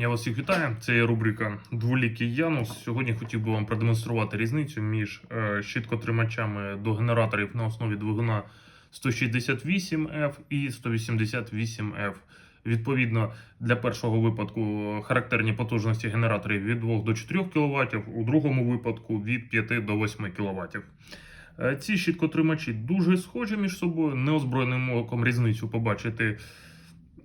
Я вас всіх вітаю. Це є рубрика Дволікий Янус. Сьогодні хотів би вам продемонструвати різницю між е, щиткотримачами до генераторів на основі двигуна 168F і 188F. Відповідно, для першого випадку характерні потужності генераторів від 2 до 4 кВт, у другому випадку від 5 до 8 кВт. Е, Ці щиткотримачі дуже схожі між собою, неозброєним оком різницю побачити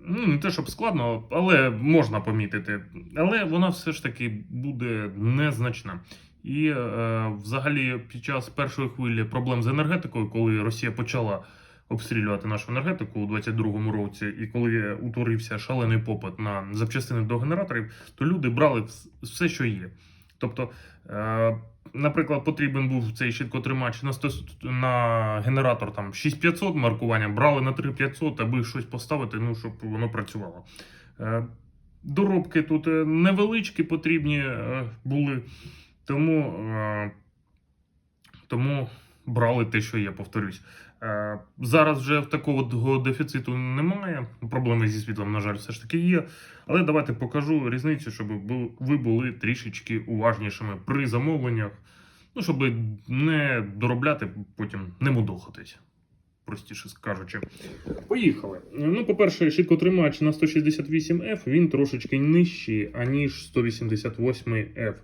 ну, не те, щоб складно, але можна помітити. Але вона все ж таки буде незначна. І е, взагалі під час першої хвилі проблем з енергетикою, коли Росія почала обстрілювати нашу енергетику у 22-му році, і коли утворився шалений попит на запчастини до генераторів, то люди брали все, що є. Тобто, е, наприклад, потрібен був цей щиткотримач на, 100, на генератор там 6500 маркування, брали на 3500, аби щось поставити, ну, щоб воно працювало. Е, доробки тут е, невеличкі потрібні були, тому, тому брали те, що є, повторюсь. Е, Зараз вже такого дефіциту немає. Проблеми зі світлом, на жаль, все ж таки є. Але давайте покажу різницю, щоб ви були трішечки уважнішими при замовленнях. Ну, щоб не доробляти, потім не мудохатись. Простіше кажучи. Поїхали. Ну, по-перше, щиткотримач на 168F він трошечки нижчий, аніж 188F.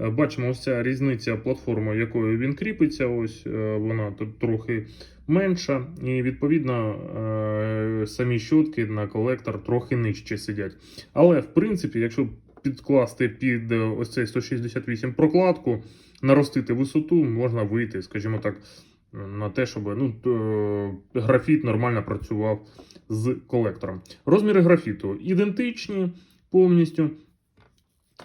Е, Бачимо, ось ця різниця платформи, якою він кріпиться. Ось е, вона тут трохи менша. І відповідно е, самі щотки на колектор трохи нижче сидять. Але в принципі, якщо підкласти під ось цей 168 прокладку, наростити висоту, можна вийти, скажімо так, на те, щоб ну, е, графіт нормально працював з колектором. Розміри графіту ідентичні повністю.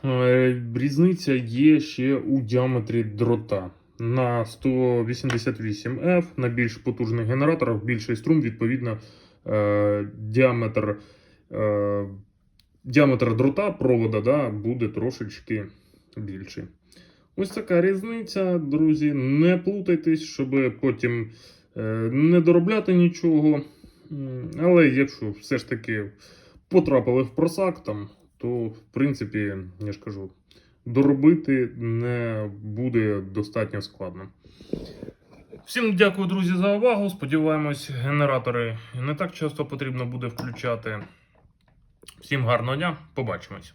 Е, Різниця є ще у діаметрі дрота. На 188F, на більш потужних генераторах, більший струм, відповідно, е, діаметр, діаметр дрота провода да, буде трошечки більший. Ось така різниця, друзі. Не плутайтесь, щоб потім е, не доробляти нічого. Але якщо все ж таки потрапили в просак там, то в принципі, я ж кажу, доробити не буде достатньо складно. Всім дякую, друзі, за увагу. Сподіваємось, генератори не так часто потрібно буде включати. Всім гарного дня, побачимось.